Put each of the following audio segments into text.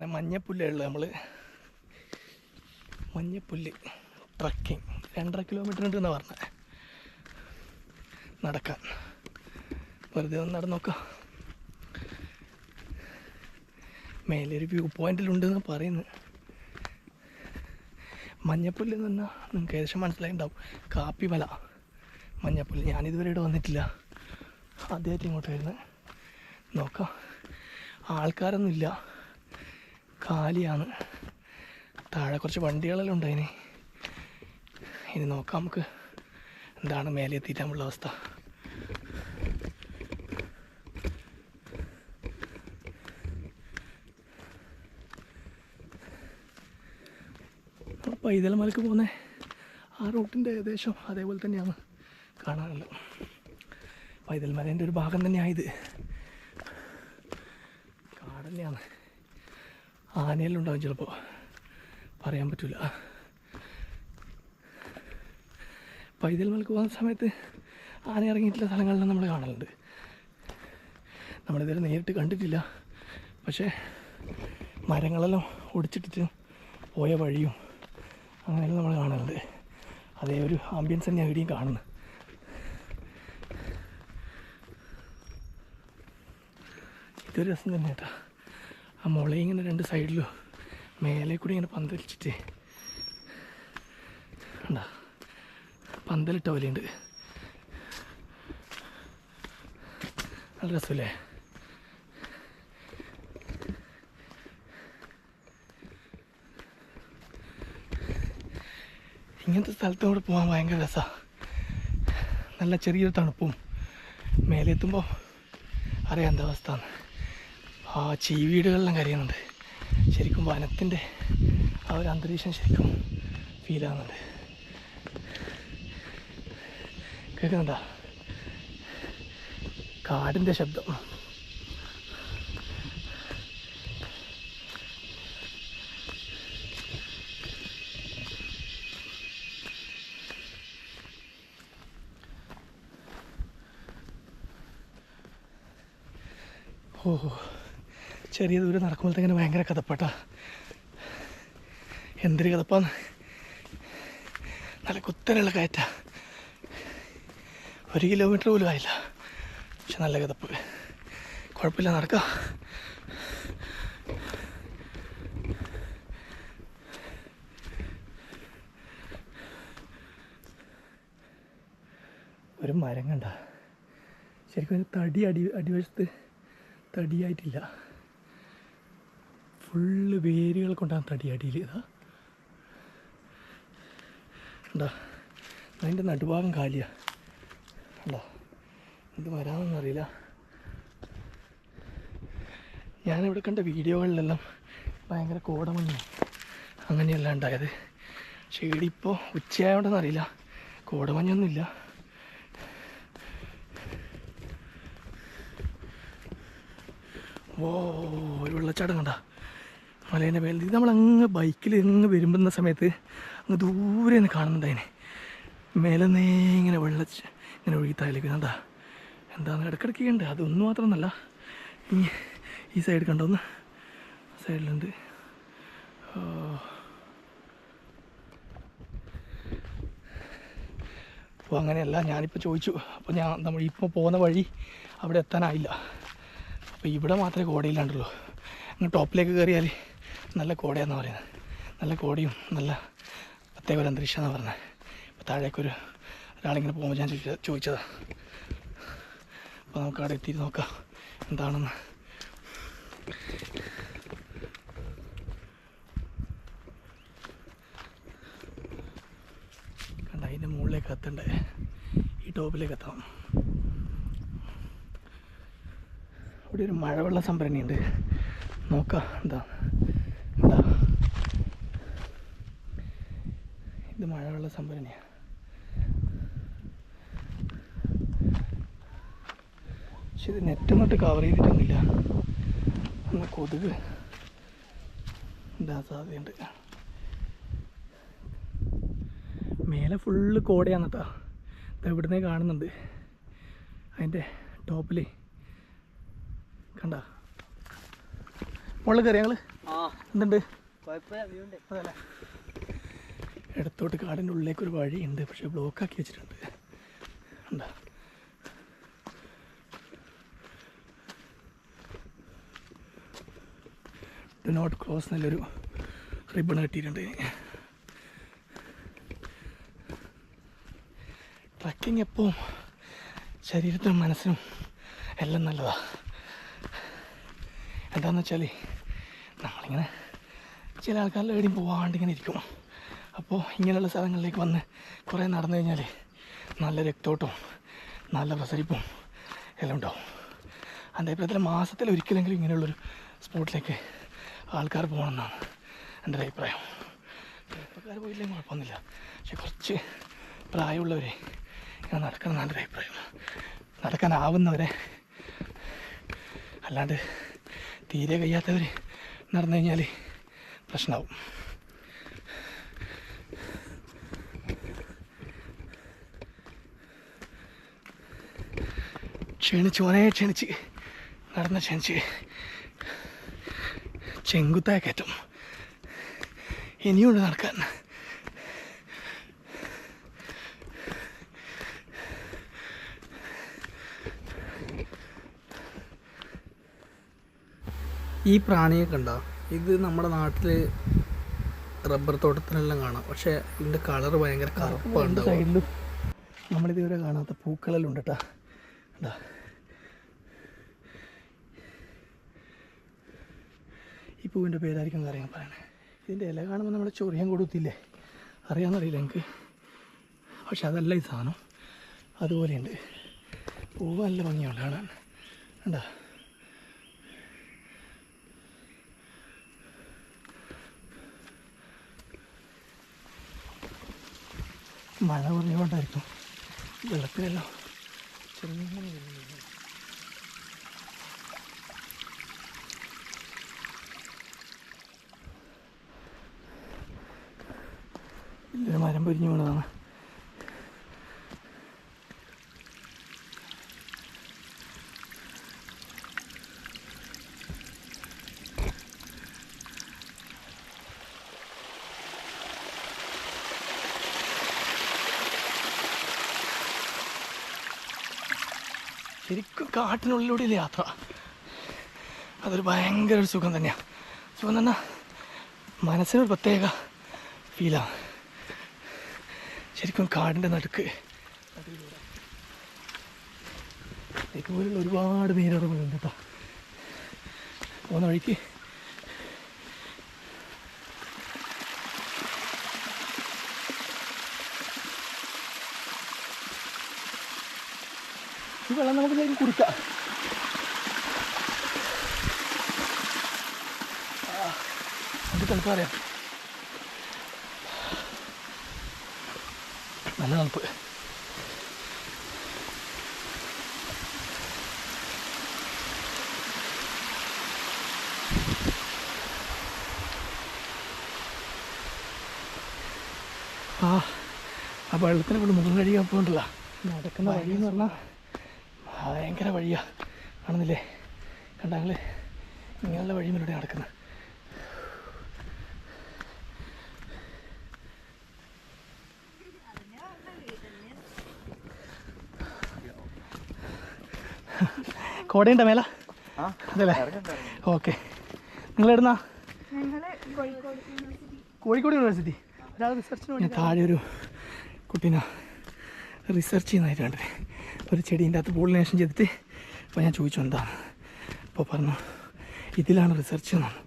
അങ്ങനെ മഞ്ഞപ്പുല്ലുള്ളത് നമ്മൾ മഞ്ഞപ്പുല്ല്. ട്രക്കിംഗ് രണ്ടര കിലോമീറ്റർ ഉണ്ട് എന്നാണ് പറഞ്ഞത് നടക്കാൻ. വെറുതെ ഒന്ന് നടന്ന് മേലൊരു വ്യൂ പോയിന്റിലുണ്ടെന്ന് പറയുന്നത് മഞ്ഞപ്പുല്ല് എന്ന് പറഞ്ഞാൽ നിങ്ങൾക്ക് ഏകദേശം മനസ്സിലായിട്ടുണ്ടാവും കാപ്പിമല. മഞ്ഞപ്പുല്ല്. ഞാനിതുവരെ ഇവിടെ വന്നിട്ടില്ല. ആദ്യമായിട്ട് ഇങ്ങോട്ട് വരുന്നത് നോക്കാം. ആൾക്കാരൊന്നുമില്ല. കാലിയാണ്. താഴെ കുറച്ച് വണ്ടികളെല്ലാം ഉണ്ട് അതിന്. ഇനി നോക്കാം നമുക്ക് എന്താണ് മേലെ എത്തിയിട്ടാകുള്ള അവസ്ഥ. പൈതൽ മലക്ക് പോകുന്ന ആ റൂട്ടിന്റെ ഏകദേശം അതേപോലെ തന്നെയാണ് കാണാനുള്ളത്. പൈതൽ മലേന്റെ ഒരു ഭാഗം തന്നെയായത് കാടന്നെയാണ് ആനയെല്ലാം ഉണ്ടാവും ചിലപ്പോൾ പറയാൻ പറ്റില്ല പൈതൽ മലക്ക് പോകുന്ന സമയത്ത് ആന ഇറങ്ങിയിട്ടുള്ള സ്ഥലങ്ങളിലും നമ്മൾ കാണലുണ്ട്. നമ്മളിതുവരെ നേരിട്ട് കണ്ടിട്ടില്ല. പക്ഷേ മരങ്ങളെല്ലാം ഒടിച്ചിട്ടിട്ട് പോയ വഴിയും അങ്ങനെയെല്ലാം നമ്മൾ കാണലുണ്ട്. അതേ ഒരു ആംബിയൻസ് തന്നെ എവിടെയും കാണുന്നത് ഇതൊരു രസം തന്നെ കേട്ടോ ആ മുള ഇങ്ങനെ രണ്ട് സൈഡിലും മേലെ കൂടി ഇങ്ങനെ പന്തലിച്ചിട്ട് ഉണ്ടാ പന്തലിട്ട പോലെയുണ്ട്. നല്ല രസമല്ലേ? ഇങ്ങനത്തെ സ്ഥലത്തോടെ പോകാൻ ഭയങ്കര രസമാണ് നല്ല ചെറിയൊരു തണുപ്പും മേലെ എത്തുമ്പോൾ അറിയാം എന്താ അവസ്ഥ ആ ചീവീടുകളെല്ലാം കരയുന്നുണ്ട്. ശരിക്കും വനത്തിന്റെ ആ ഒരു അന്തരീക്ഷം ശരിക്കും ഫീൽ ആവുന്നുണ്ട്. കേൾക്കുന്നുണ്ടോ? കാടിന്റെ ശബ്ദം. ഓ. ചെറിയ ദൂരം നടക്കുമ്പോൾ തന്നെ ഭയങ്കര കഥപ്പെട്ട. എന്തൊരു കഥപ്പാന്ന് നല്ല കുത്തനുള്ള കയറ്റ. ഒരു കിലോമീറ്റർ പോലും ആയില്ല. പക്ഷെ നല്ല കഥപ്പ്. കുഴപ്പമില്ല നടക്കാം. ഒരു മരം കണ്ട. ശരിക്കും തടി അടി അടിവശത്ത് തടിയായിട്ടില്ല. ഫുള്ള് വേരുകൾ കൊണ്ടാണ് തടി അടിയിൽ ഇതാ. അതിന്റെ നടുഭാഗം കാലിയാ. ഉണ്ടോ ഇത് വരാമെന്ന് അറിയില്ല. ഞാനിവിടെ കണ്ട വീഡിയോകളിലെല്ലാം ഭയങ്കര കോടമഞ്ഞ് അങ്ങനെയല്ല ഉണ്ടായത്. പക്ഷേ ഇവിടെ അറിയില്ല. കോടമഞ്ഞൊന്നുമില്ല. ഓ ഒരു വെള്ളച്ചാട്ടം കണ്ട. മലേന്റെ മേളിൽ ഇത് നമ്മളങ്ങ് ബൈക്കിൽ അങ്ങ് വരുമ്പുന്ന സമയത്ത് അങ്ങ് ദൂരെ നിന്ന് കാണുന്നുണ്ടതിനെ മേലെ നേ ഇങ്ങനെ വെള്ള ഇങ്ങനെ ഒഴുകിത്തായാലേക്ക് എന്താ? എന്താന്ന് ഇടയ്ക്കിടയ്ക്ക് ഉണ്ട് അതൊന്നും മാത്രമൊന്നല്ല. ഈ ഈ സൈഡ് കണ്ടോന്ന്? സൈഡിലുണ്ട്. അപ്പോൾ അങ്ങനെയല്ല. ഞാനിപ്പോൾ ചോദിച്ചു. അപ്പോൾ ഞാൻ നമ്മൾ ഇപ്പോൾ പോകുന്ന വഴി അവിടെ എത്താനായില്ല. അപ്പോൾ ഇവിടെ മാത്രമേ കോടയില്ലാണ്ടുള്ളൂ അങ്ങ് ടോപ്പിലേക്ക് കയറിയാൽ നല്ല കോടയാന്ന് പറയുന്നത് നല്ല കോടിയും നല്ല പ്രത്യേക ഒരു അന്തരീക്ഷം എന്നാണ് പറഞ്ഞത് അപ്പോൾ താഴേക്കൊരു ഒരാളിങ്ങനെ പോകുമ്പോൾ ഞാൻ ചോദിച്ച ചോദിച്ചത്. അപ്പോൾ നമുക്ക് അവിടെ എത്തിയിട്ട് നോക്കാം എന്താണെന്ന്. കണ്ട അതിന്റെ മുകളിലേക്ക് എത്തണ്ടേ ഈ ടോപ്പിലേക്ക് എത്തണം ഇവിടെ ഒരു മഴവെള്ള സംഭരണിയുണ്ട്. നോക്കാം എന്താ എന്താ ഇത് മഴവെള്ള സംഭരണിയാണ് പക്ഷെ ഇത് നെറ്റ് തൊട്ട് കവർ ചെയ്തിട്ടൊന്നുമില്ല. ഒന്ന് കൊതുക്. എന്താ സാധ്യതയുണ്ട്. മേലെ ഫുള്ള് കോടയാണ് കേട്ടോ ഇവിടുന്ന് കാണുന്നുണ്ട്. അതിന്റെ ടോപ്പിൽ കണ്ട? മുകളിൽ കയറി ഞങ്ങൾ എന്തുണ്ട്? അതല്ലേ? ഇടത്തോട്ട് കാടിന്റെ ഉള്ളിലേക്ക് ഒരു വഴിയുണ്ട് പക്ഷെ ബ്ലോക്കാക്കി വെച്ചിട്ടുണ്ട്. എന്താ ഡു നോട്ട് ക്രോസ് നല്ലൊരു റിബൺ കിട്ടിയിട്ടുണ്ട് ട്രക്കിംഗ് എപ്പോഴും ശരീരത്തിനും മനസ്സിനും എല്ലാം നല്ലതാണ് എന്താണെന്ന് വെച്ചാൽ നമ്മളിങ്ങനെ ചില ആൾക്കാരിൽ എവിടെയും പോവാണ്ട് ഇങ്ങനെ ഇരിക്കും. അപ്പോൾ ഇങ്ങനെയുള്ള സ്ഥലങ്ങളിലേക്ക് വന്ന് കുറേ നടന്നു കഴിഞ്ഞാൽ നല്ല രക്തോട്ടവും നല്ല പ്രസരിപ്പും എല്ലാം ഉണ്ടാവും. അഭിപ്രായത്തിൽ മാസത്തിൽ ഒരിക്കലെങ്കിലും ഇങ്ങനെയുള്ളൊരു സ്പോട്ടിലേക്ക് ആൾക്കാർ പോകണമെന്നാണ് എന്റെ ഒരു അഭിപ്രായം. ചെറുപ്പക്കാർ പോയില്ലെങ്കിൽ കുഴപ്പമൊന്നുമില്ല. പക്ഷെ കുറച്ച് പ്രായമുള്ളവരെ ഇങ്ങനെ നടക്കണം എന്നാണ് ഒരു അഭിപ്രായം. നടക്കാനാവുന്നവരെ അല്ലാണ്ട് തീരെ കഴിയാത്തവർ നടന്നു കഴിഞ്ഞാൽ പ്രശ്നമാവും. ക്ഷണിച്ച് ഓനെ ക്ഷണിച്ച്. നടന്ന് ക്ഷണിച്ച്. ചെങ്കുത്തായ കയറ്റം. ഇനിയുണ്ട് നടക്കാൻ. ഈ പ്രാണിയെ കണ്ട ഇത് നമ്മുടെ നാട്ടിൽ റബ്ബർ തോട്ടത്തിനെല്ലാം കാണാം. പക്ഷേ ഇതിന്റെ കളർ ഭയങ്കര കറുപ്പാണ് സൈഡിലും നമ്മളിതുവരെ കാണാത്ത പൂക്കളെല്ലാം ഉണ്ട് കേട്ടോ കണ്ടാ? ഈ പൂവിന്റെ പേരായിരിക്കും അറിയാൻ പറയണേ. ഇതിന്റെ ഇല കാണുമ്പോൾ നമ്മൾ ചൊറിയാൻ കൊടുത്തില്ലേ? അറിയാമെന്നറിയില്ല എനിക്ക്. പക്ഷെ അതല്ല ഈ സാധനം. അതുപോലെയുണ്ട്. പൂവ് നല്ല ഭംഗിയുണ്ട് കാണാൻ കണ്ടാ? മഴ കുറഞ്ഞുകൊണ്ടായിരിക്കും വെള്ളത്തിലെല്ലാം ചെറുങ്ങനെ വലിയൊരു മരം പൊരിഞ്ഞു വീണതാണ്. ശരിക്കും കാട്ടിനുള്ളിലൂടെ യാത്ര? അതൊരു ഭയങ്കര ഒരു സുഖം തന്നെയാണ് സുഖം തന്നെ മനസ്സിനൊരു പ്രത്യേക ഫീലാണ് ശരിക്കും കാടിന്റെ നടുക്ക്. അതിലൂടെ. ഇതുപോലുള്ള ഒരുപാട് മീനുറവുകളുണ്ട് കേട്ടോ പോകുന്ന വഴിക്ക്. ഈ വെള്ളം നമുക്ക് ശരിക്കും കുടിക്കാം. അത് തണുപ്പ് നല്ല തണുപ്പ് ആ ആ വെള്ളത്തിന് കൊണ്ട് മുഖം കഴിയാൻ പോകണ്ടല്ല. നടക്കുന്ന വഴി എന്ന് പറഞ്ഞാൽ ഭയങ്കര വഴിയാ. കാണുന്നില്ലേ കണ്ട ഞങ്ങൾ ഇങ്ങനെയുള്ള വഴി മുന്നോട്ട് നടക്കുന്നത്. കോടയുണ്ട മേല? ആ അതല്ലേ? ഓക്കെ. നിങ്ങൾ എവിടുന്നാ കോഴിക്കോട് യൂണിവേഴ്സിറ്റി കോഴിക്കോട് യൂണിവേഴ്സിറ്റി ഒരാൾ റിസർച്ചിന് താഴെ ഒരു കുട്ടീനെ റിസർച്ച് ചെയ്യുന്നതായിട്ട് കണ്ടത് ഒരു ചെടീന്റെ അകത്ത് പോളിനേഷൻ ചെയ്തിട്ട് അപ്പോൾ ഞാൻ ചോദിച്ചു എന്താണ് അപ്പോൾ പറഞ്ഞു ഇതിലാണ് റിസർച്ച് എന്നാണ്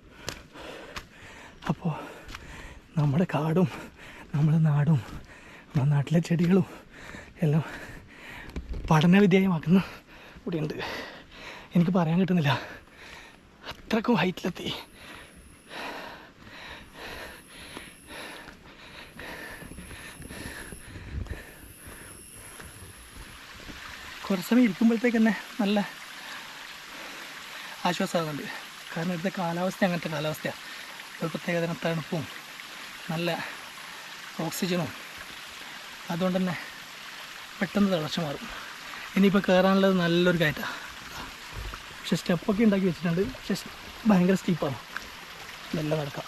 അപ്പോൾ നമ്മുടെ കാടും നമ്മുടെ നാടും നമ്മുടെ നാട്ടിലെ ചെടികളും എല്ലാം പഠന വിധേയമാക്കുന്ന കൂടിയുണ്ട് എനിക്ക് പറയാൻ കിട്ടുന്നില്ല. അത്രക്കും ഹൈറ്റിലെത്തി. കുറച്ച് സമയം ഇരിക്കുമ്പോഴത്തേക്ക് തന്നെ നല്ല ആശ്വാസമാകുന്നുണ്ട്. കാരണം ഇവിടുത്തെ കാലാവസ്ഥ അങ്ങനത്തെ കാലാവസ്ഥയാണ് ഒരു പ്രത്യേകതരം തണുപ്പും നല്ല ഓക്സിജനും. അതുകൊണ്ട് തന്നെ പെട്ടെന്ന് തിളച്ച് മാറും. ഇനിയിപ്പോൾ കയറാനുള്ളത് നല്ലൊരു കയറ്റമാണ് പക്ഷെ സ്റ്റെപ്പൊക്കെ ഉണ്ടാക്കി വെച്ചിട്ടുണ്ട്. പക്ഷെ ഭയങ്കര സ്റ്റീപ്പാണ് നല്ല നടക്കാം.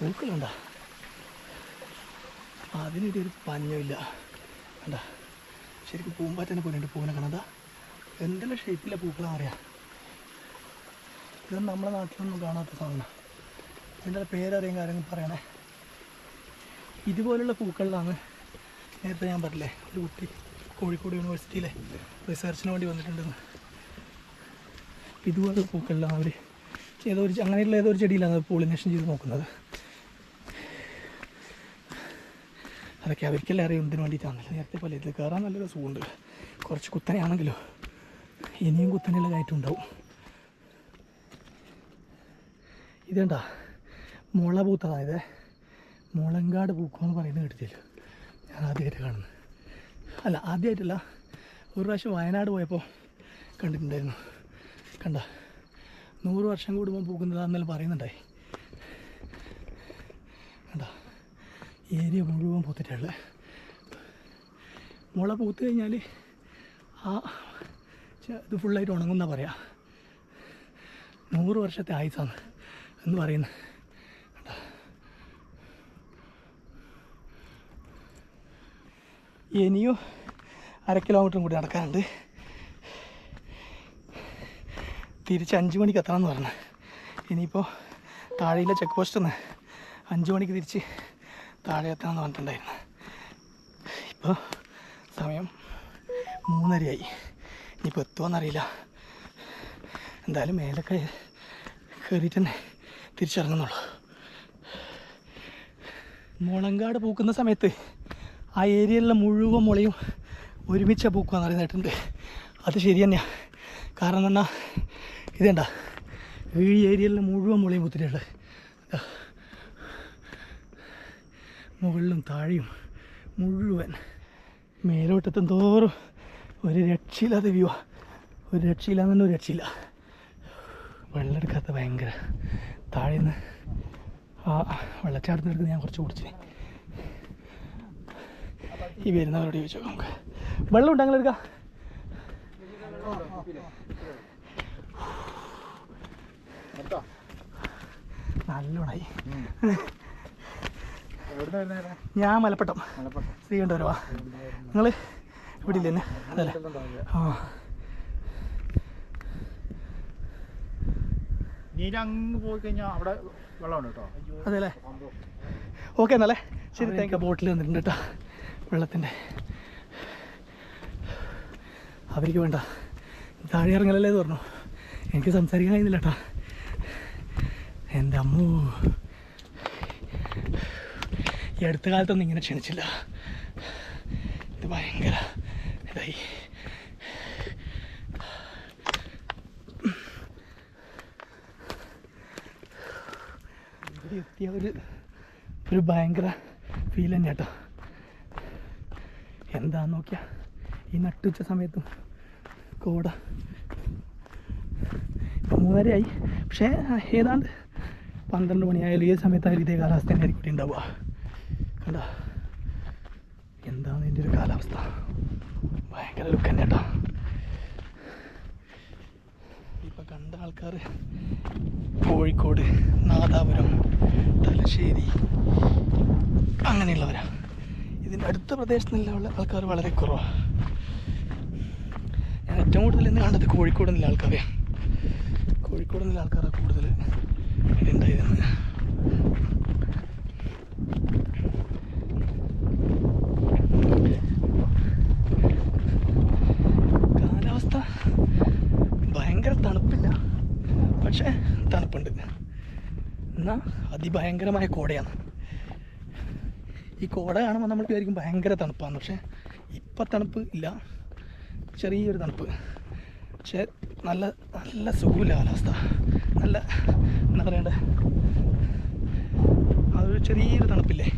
പൂക്കളുണ്ട അതിനിടെ ഒരു പഞ്ഞമില്ല. കണ്ട? ശരിക്കും പൂമ്പാറ്റനെ പോലെ ഉണ്ട് പൂവിനെ കാണാതാ എന്തെല്ലാം ഷേപ്പിലെ പൂക്കളാ അറിയാം? ഇതൊന്നും നമ്മളെ നാട്ടിലൊന്നും കാണാത്ത സാധനം ഇതിന്റെ പേരറിയാൻ കാര്യങ്ങൾ പറയണേ. ഇതുപോലുള്ള പൂക്കളിലാണ് നേരത്തെ ഞാൻ പറഞ്ഞില്ലേ ഒരു കുട്ടി കോഴിക്കോട് യൂണിവേഴ്സിറ്റിയിലെ റിസർച്ചിന് വേണ്ടി വന്നിട്ടുണ്ടെന്ന്. ഇതുപോലുള്ള പൂക്കളിലാണ് അവർ ഏതോ ഒരു അങ്ങനെയുള്ള ഏതോ ഒരു ചെടിയിലാണ് പോളിനേഷൻ ചെയ്ത് നോക്കുന്നത്. അതൊക്കെ അവർക്കല്ലേ അറിയാം എന്തിനു വേണ്ടിയിട്ടാണല്ലോ നേരത്തെ പോലെ ഇതിൽ കയറാൻ നല്ല രസമുണ്ട്. കുറച്ച് കുത്തനെയാണെങ്കിലോ ഇനിയും കുത്തനെയുള്ള കയറ്റുണ്ടാവും ഇതേണ്ട മുള പൂത്തതാണ് ഇത് മുളങ്കാട് എന്ന് പറയുന്നത് കേട്ടിട്ടില്ല? ഞാൻ ആദ്യമായിട്ട് കാണുന്നത്. അല്ല ആദ്യമായിട്ടല്ല. ഒരു പ്രാവശ്യം വയനാട് പോയപ്പോൾ കണ്ടിട്ടുണ്ടായിരുന്നു. കണ്ട? നൂറ് വർഷം കൂടുമ്പോൾ പൂക്കുന്നതാണെന്നെല്ലാം പറയുന്നുണ്ടായി. കണ്ട? ഏരിയ മുഴുവൻ പൂത്തിട്ടുള്ളത്. മുള പൂത്ത് കഴിഞ്ഞാൽ ആ ഇത് ഫുള്ളായിട്ട് ഉണങ്ങുന്ന പറയാം. നൂറ് വർഷത്തെ ആയുസാണ് എന്ന് പറയുന്നത് ഇനിയും അര കിലോമീറ്ററും കൂടി നടക്കാനുണ്ട്. തിരിച്ച് അഞ്ച് മണിക്ക് എത്തണമെന്ന് പറഞ്ഞു. ഇനിയിപ്പോൾ താഴെയിലെ ചെക്ക് പോസ്റ്റിൽ നിന്ന് അഞ്ച് മണിക്ക് തിരിച്ച് താഴെ എത്തണം എന്ന് പറഞ്ഞിട്ടുണ്ടായിരുന്നു. ഇപ്പോൾ സമയം മൂന്നരയായി. ഇനിയിപ്പോൾ എത്തുമോന്നറിയില്ല എന്തായാലും മേലൊക്കെ കയറിയിട്ട് തന്നെ തിരിച്ചിറങ്ങുന്നുള്ളൂ. മുളങ്കാട് പൂക്കുന്ന സമയത്ത് ആ ഏരിയയിലുള്ള മുഴുവൻ മുളയും ഒരുമിച്ച പൂക്കുകയെന്ന് പറയുന്നത് അത് ശരി തന്നെയാണ് കാരണം എന്ന് പറഞ്ഞാൽ ഇതേണ്ട ഈ ഏരിയയിലെ മുഴുവൻ മുളയും ഒത്തിരിയുണ്ട്. മുകളിലും താഴെയും മുഴുവൻ മേലോട്ടെത്തും തോറും ഒരു രക്ഷയില്ലാത്ത വ്യൂ ഒരു രക്ഷയില്ല എന്നു ഒരു രക്ഷയില്ല. വെള്ളമെടുക്കാത്ത ഭയങ്കര താഴെ നിന്ന് ആ വെള്ളച്ചാട്ടത്തിൽ എടുത്ത് ഞാൻ കുറച്ച് കുടിച്ച് ഈ വരുന്നവരോട് ചോദിച്ചു നമുക്ക്. വെള്ളം ഉണ്ട് അങ്ങനെ എടുക്കാം? നല്ലോണായി. ഞാൻ മലപ്പട്ടം. ശ്രീകണ്ഠപുരവാ. നിങ്ങൾ ഇവിടെ ഇല്ലേ അതല്ലേ? ആ. കേട്ടോ. അതെല്ലേ? ഓക്കെ എന്നല്ലേ ശരി താങ്ക് ബോട്ടിൽ വന്നിട്ടുണ്ട് കേട്ടോ. വെള്ളത്തിന്റെ. അവർക്ക് വേണ്ട. താഴെ ഇറങ്ങലല്ലേ എന്ന് പറഞ്ഞു. എനിക്ക് സംസാരിക്കാൻ കഴിയുന്നില്ല കേട്ടോ എന്റെ അമ്മൂ. ഈ അടുത്ത കാലത്തൊന്നും ഇങ്ങനെ ക്ഷണിച്ചില്ല. ഇത് ഭയങ്കര ഇതായി. എത്തിയ ഒരു ഒരു ഭയങ്കര ഫീൽ തന്നെ കേട്ടോ എന്താന്ന് നോക്കിയാ? ഈ നട്ടുച്ച സമയത്തും കോട മൂന്നരയായി. പക്ഷേ ഏതാണ്ട് പന്ത്രണ്ട് മണിയായാലും ഏത് സമയത്തായാലും ഇതേ കാലാവസ്ഥ തന്നെ ആയിരിക്കും ഉണ്ടാവുക. കണ്ട? എന്താണ് ഇതിന്റെ ഒരു കാലാവസ്ഥ? ഭയങ്കര ലുക്ക് തന്നെ കേട്ടോ. ഇപ്പം കണ്ട ആൾക്കാർ കോഴിക്കോട് നാദാപുരം തലശ്ശേരി അങ്ങനെയുള്ളവരാ. ഇതിന്റെ അടുത്ത പ്രദേശത്ത് നിന്നുള്ള ആൾക്കാർ വളരെ കുറവാണ് ഞാൻ ഏറ്റവും കൂടുതൽ ഇന്ന് കണ്ടത് കോഴിക്കോട് നിന്നുള്ള ആൾക്കാരെയാണ് കോഴിക്കോട് നിന്നുള്ള ആൾക്കാരാണ് കൂടുതൽ ഉണ്ടായിരുന്നത് കാലാവസ്ഥ ഭയങ്കര തണുപ്പില്ല. പക്ഷേ തണുപ്പുണ്ട്. എന്നാൽ അതിഭയങ്കരമായ കോടയാണ്. ഈ കോട കാണുമ്പോൾ നമ്മൾ വിചാരിക്കും ഭയങ്കര തണുപ്പാണ് പക്ഷേ ഇപ്പം തണുപ്പ് ഇല്ല. ചെറിയൊരു തണുപ്പ്. പക്ഷേ നല്ല നല്ല സുഖമില്ല കാലാവസ്ഥ. നല്ല എന്താ പറയണ്ടേ? അതൊരു ചെറിയൊരു തണുപ്പില്ലേ?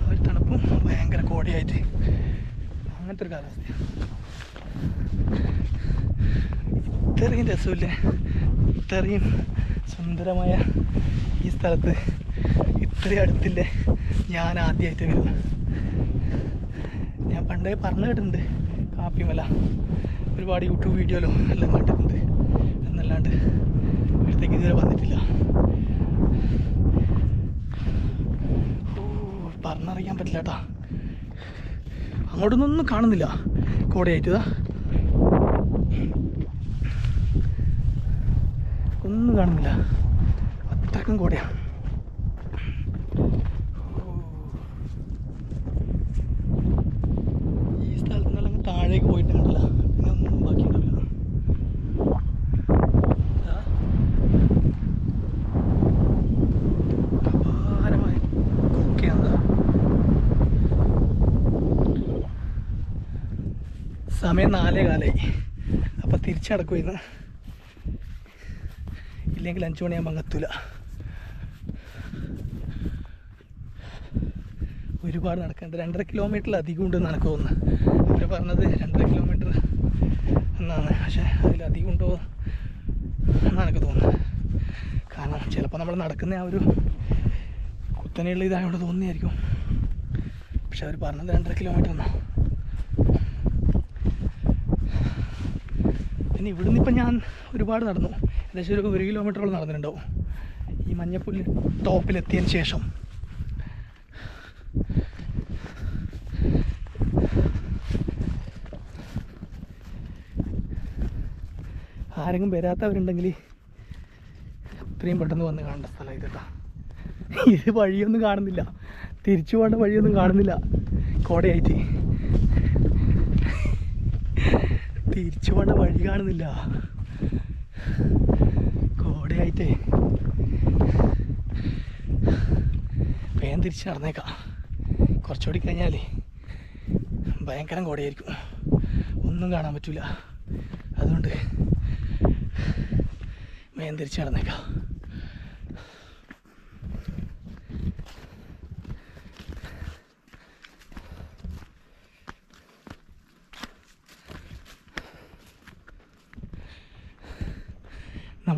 ആ ഒരു തണുപ്പും ഭയങ്കര കോടയായിട്ട്. അങ്ങനത്തെ ഒരു കാലാവസ്ഥ ഇത്രയും രസമില്ലേ? ഇത്രയും സുന്ദരമായ ഈ സ്ഥലത്ത്. ഇത്രയും അടുത്തില്ലേ? ഞാൻ ആദ്യമായിട്ട് വരുന്നത് ഞാൻ പണ്ടേ പറഞ്ഞു കേട്ടിട്ടുണ്ട് കാപ്പിമല. ഒരുപാട് യൂട്യൂബ് വീഡിയോയിലും എല്ലാം കണ്ടിട്ടുണ്ട്. എന്നല്ലാണ്ട് ഇവിടത്തേക്ക് ഇതുവരെ വന്നിട്ടില്ല. പറഞ്ഞറിയാൻ പറ്റില്ല കേട്ടാ അങ്ങോട്ടൊന്നും കാണുന്നില്ല. കോടയായിട്ട് ഇതാ. ഒന്നും കാണുന്നില്ല. അത്രക്കും കോടയാണ് സമയം നാലേ കാലായി അപ്പം ഇന്ന് ഇല്ലെങ്കിൽ അഞ്ചു മണിയാകുമ്പോൾ എത്തൂല. ഒരുപാട് നടക്കുന്നുണ്ട് രണ്ടര കിലോമീറ്ററിൽ അധികം ഉണ്ടെന്ന് എനിക്ക് തോന്നുന്നു അവർ പറഞ്ഞത് രണ്ടര കിലോമീറ്റർ എന്നാണ്. പക്ഷേ അതിലധികം ഉണ്ടോ എന്നാണ് എനിക്ക് തോന്നുന്നത്. കാരണം ചിലപ്പോൾ നമ്മൾ നടക്കുന്ന ആ ഒരു കുത്തനെയുള്ള ഇതായോണ്ട് തോന്നിയായിരിക്കും പക്ഷെ അവർ പറഞ്ഞത് രണ്ടര കിലോമീറ്റർ എന്നാ. പിന്നെ ഇവിടുന്ന് ഇപ്പം ഞാൻ ഒരുപാട് നടന്നു. ഏകദേശം ഒരു ഒരു കിലോമീറ്ററോളം നടന്നിട്ടുണ്ടാവും. ഈ മഞ്ഞപ്പുല്ല് ടോപ്പിലെത്തിയതിന് ശേഷം. ആരെങ്കിലും വരാത്തവരുണ്ടെങ്കിൽ ഇത്രയും പെട്ടെന്ന് വന്ന് കാണേണ്ട സ്ഥലം ഇതട്ടാ ഇത് വഴിയൊന്നും കാണുന്നില്ല. തിരിച്ചു പോകേണ്ട വഴിയൊന്നും കാണുന്നില്ല. കോടയായിട്ട്. തിരിച്ചു പോകേണ്ട വഴി കാണുന്നില്ല. കോടയായിട്ടേ. വേഗം തിരിച്ച് നടന്നേക്കാം. കുറച്ചുകൂടി കഴിഞ്ഞാലേ ഭയങ്കരം കോടയായിരിക്കും. ഒന്നും കാണാൻ പറ്റില്ല അതുകൊണ്ട് വേഗം തിരിച്ച് നടന്നേക്കാം.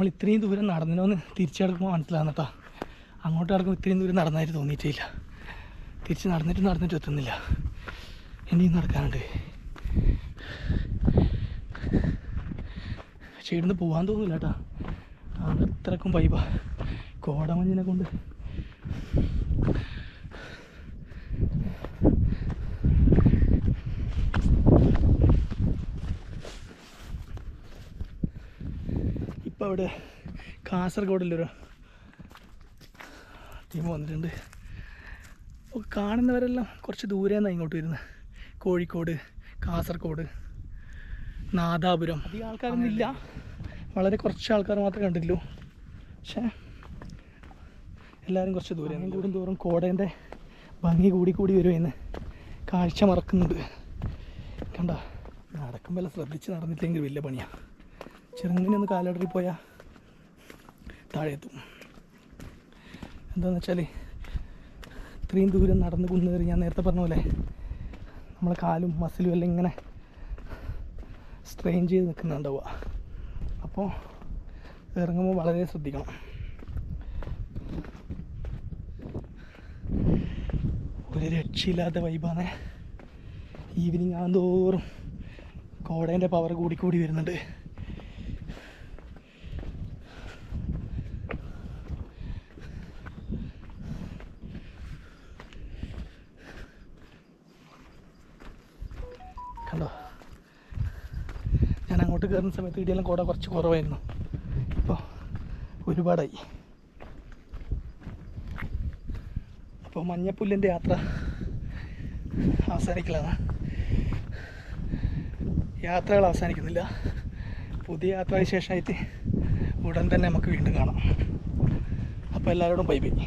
നമ്മൾ ഇത്രയും ദൂരം നടന്നതിനോന്ന് തിരിച്ചു കിടക്കുമ്പോൾ മനസ്സിലാകുന്ന കേട്ടോ അങ്ങോട്ട് കിടക്കുമ്പോൾ ഇത്രയും ദൂരം നടന്നായിട്ട് തോന്നിയിട്ടില്ല. തിരിച്ച് നടന്നിട്ട് നടന്നിട്ട് എത്തുന്നില്ല. ഇനിയും നടക്കാനുണ്ട്. പക്ഷേ ഇവിടുന്ന് പോകാൻ തോന്നില്ല കേട്ടോ അത്രക്കും പൈപ്പാ കോടമഞ്ഞിനെ കൊണ്ട് ഇപ്പം അവിടെ കാസർഗോഡിലൊരു ടീം വന്നിട്ടുണ്ട്. കാണുന്നവരെല്ലാം കുറച്ച് ദൂരെ നിന്നാണ് ഇങ്ങോട്ട് വരുന്നത് കോഴിക്കോട് കാസർഗോഡ് നാദാപുരം. അധികം ആൾക്കാരൊന്നും ഇല്ല വളരെ കുറച്ച് ആൾക്കാർ മാത്രമേ കണ്ടിട്ടുള്ളൂ. പക്ഷേ എല്ലാവരും കുറച്ച് ദൂരെ കൂടും തോറും കോടേന്റെ ഭംഗി കൂടി കൂടി വരുമെന്ന് കാഴ്ച മറക്കുന്നുണ്ട്. കണ്ട? നടക്കുമ്പോൾ ശ്രദ്ധിച്ച് നടന്നില്ലെങ്കിൽ വലിയ പണിയാണ് ചെറുങ്ങനെ ഒന്ന് കാലടറി പോയാൽ താഴെ എത്തും എന്താണെന്ന് വെച്ചാൽ ഇത്രയും ദൂരം നടന്ന് കുന്നേറി ഞാൻ നേരത്തെ പറഞ്ഞ പോലെ നമ്മളെ കാലും മസിലും എല്ലാം ഇങ്ങനെ സ്ട്രെയിൻ ചെയ്ത് നിൽക്കുന്നുണ്ടാവുക അപ്പോൾ ഇറങ്ങുമ്പോൾ വളരെ ശ്രദ്ധിക്കണം. ഒരു രക്ഷയില്ലാത്ത വൈബാണ് ഈവനിങ് ആകുന്തോറും കോടേന്റെ പവർ കൂടി കൂടി വരുന്നുണ്ട് കണ്ടോ ഞാൻ അങ്ങോട്ട് കയറുന്ന സമയത്ത് ഇടിയെല്ലാം കൂടെ കുറച്ച് കുറവായിരുന്നു. ഇപ്പോൾ ഒരുപാടായി. അപ്പോൾ മഞ്ഞപ്പുല്ലിന്റെ യാത്ര അവസാനിക്കലാണ്. യാത്രകൾ അവസാനിക്കുന്നില്ല. പുതിയ യാത്രയ്ക്ക് ശേഷമായിട്ട് ഉടൻ തന്നെ നമുക്ക് വീണ്ടും കാണാം. അപ്പോൾ എല്ലാവരോടും ബൈ ബൈ.